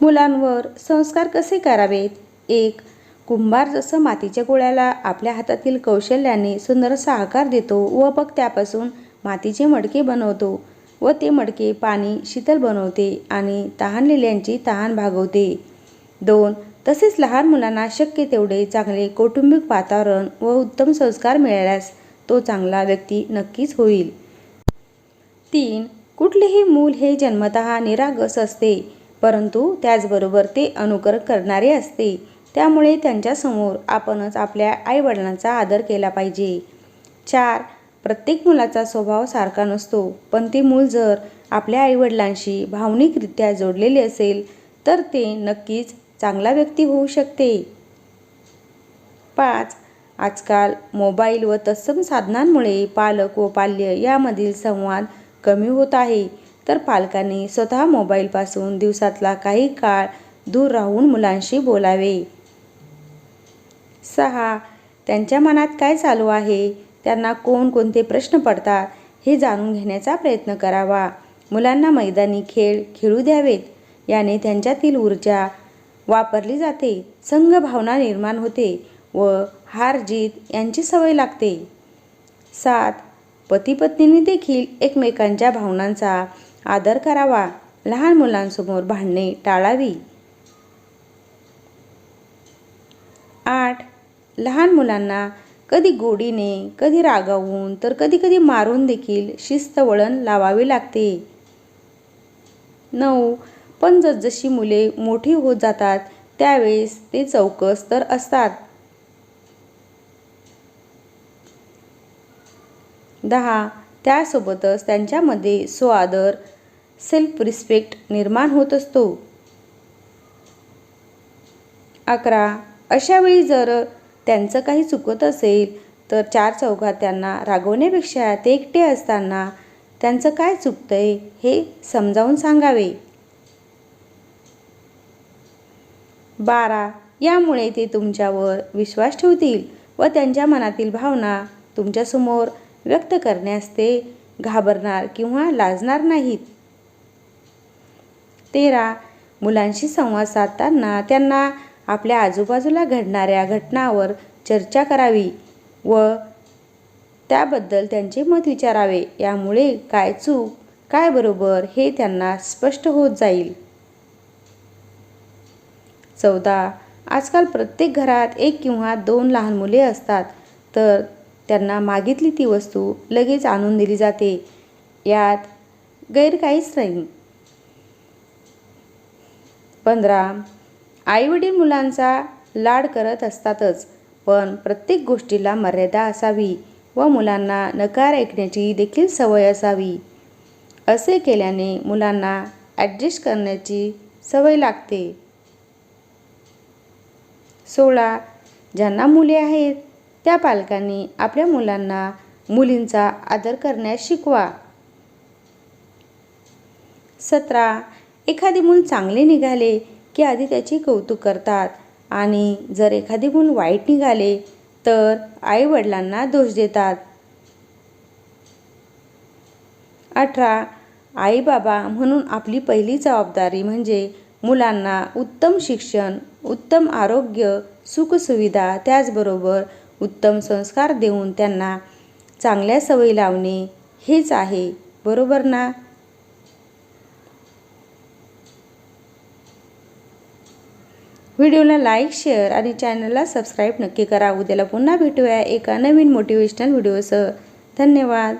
मुलांवर संस्कार कसे करावेत? एक कुंभार जसं मातीच्या गोळ्याला आपल्या हातातील कौशल्याने सुंदर आकार देतो व मग त्यापासून मातीचे मडके बनवतो व ते मडके पाणी शीतल बनवते आणि तहानलेल्यांची तहान भागवते. दोन तसेच लहान मुलांना शक्य तेवढे चांगले कौटुंबिक वातावरण व उत्तम संस्कार मिळाल्यास तो चांगला व्यक्ती नक्कीच होईल. तीन कुठलेही मूल हे जन्मतः निरागस असते. परंतु त्याचबरोबर ते अनुकरण करणारे असते. त्यामुळे त्यांच्यासमोर आपणच आपल्या आईवडिलांचा आदर केला पाहिजे. चार प्रत्येक मुलाचा स्वभाव सारखा नसतो. पण ते मूल जर आपल्या आईवडिलांशी भावनिकरित्या जोडलेले असेल तर ते नक्कीच चांगला व्यक्ती होऊ शकते. पाच आजकाल मोबाईल व तत्सम साधनांमुळे पालक व पाल्य यामधील संवाद कमी होत आहे. तर पालकांनी स्वतः मोबाईलपासून दिवसातला काही काळ दूर राहून मुलांशी बोलावे. सहा त्यांच्या मनात काय चालू आहे? त्यांना कोणकोणते प्रश्न पडतात? हे जाणून घेण्याचा प्रयत्न करावा. मुलांना मैदानी खेळ खेळू द्यावेत. याने त्यांच्यातील ऊर्जा वापरली जाते. संघ भावना निर्माण होते व हार जीत यांची सवय लागते. सात पती पत्नीने देखील एकमेकांच्या भावनांचा आदर करावा. लहान मुलांसमोर भांडणे टाळावी. आठ. लहान मुलांना कधी गोडीने कधी रागावून तर कधी कधी मारून देखील शिस्त वळण लावावे लागते. नऊ. पण जसजशी मुले मोठी होत जातात त्यावेळेस ते चौकस तर असतात. दहा. त्यासोबतच त्यांच्यामध्ये स्वादर सेल्फ रिस्पेक्ट निर्माण होत असतो. अकरा अशावेळी जर त्यांचं काही चुकत असेल तर चार चौघात त्यांना रागवण्यापेक्षा ते एकटे असताना त्यांचं काय चुकतंय हे समजावून सांगावे. बारा यामुळे ते तुमच्यावर विश्वास ठेवतील व त्यांच्या मनातील भावना तुमच्यासमोर व्यक्त करण्यास ते घाबरणार किंवा लाजणार नाहीत. तेरा मुलांशी संवाद साधताना त्यांना आपल्या आजूबाजूला घडणाऱ्या घटनावर चर्चा करावी व त्याबद्दल त्यांचे मत विचारावे. यामुळे काय चूक काय बरोबर हे त्यांना स्पष्ट होत जाईल. चौदा आजकाल प्रत्येक घरात एक किंवा दोन लहान मुले असतात. तर त्यांना मागितली ती वस्तू लगेच आणून दिली जाते. यात गैर काहीच नाही. पंधरा आईवडील मुलांचा लाड करत असतातच पण प्रत्येक गोष्टीला मर्यादा असावी व मुलांना नकार ऐकण्याची देखील सवय असावी. असे केल्याने मुलांना ॲडजस्ट करण्याची सवय लागते. सोळा ज्यांना मुले आहेत त्या पालकांनी आपल्या मुलांना मुलींचा आदर करण्यास शिकवा. सतरा एखादे मूल चांगले निघाले की आधी त्याचे कौतुक करतात आणि जर एखादी मूल वाईट निघाले तर आई वडिलांना दोष देतात. अठरा आई बाबा म्हणून आपली पहिली जबाबदारी म्हणजे मुलांना उत्तम शिक्षण उत्तम आरोग्य सुखसुविधा त्याचबरोबर उत्तम संस्कार देऊन त्यांना चांगल्या सवयी लावणे हेच आहे. बरोबर ना? व्हिडिओला लाईक शेअर आणि चॅनलला सबस्क्राईब नक्की करा. उद्याला पुन्हा भेटूया एका नवीन मोटिवेशनल व्हिडिओसह धन्यवाद.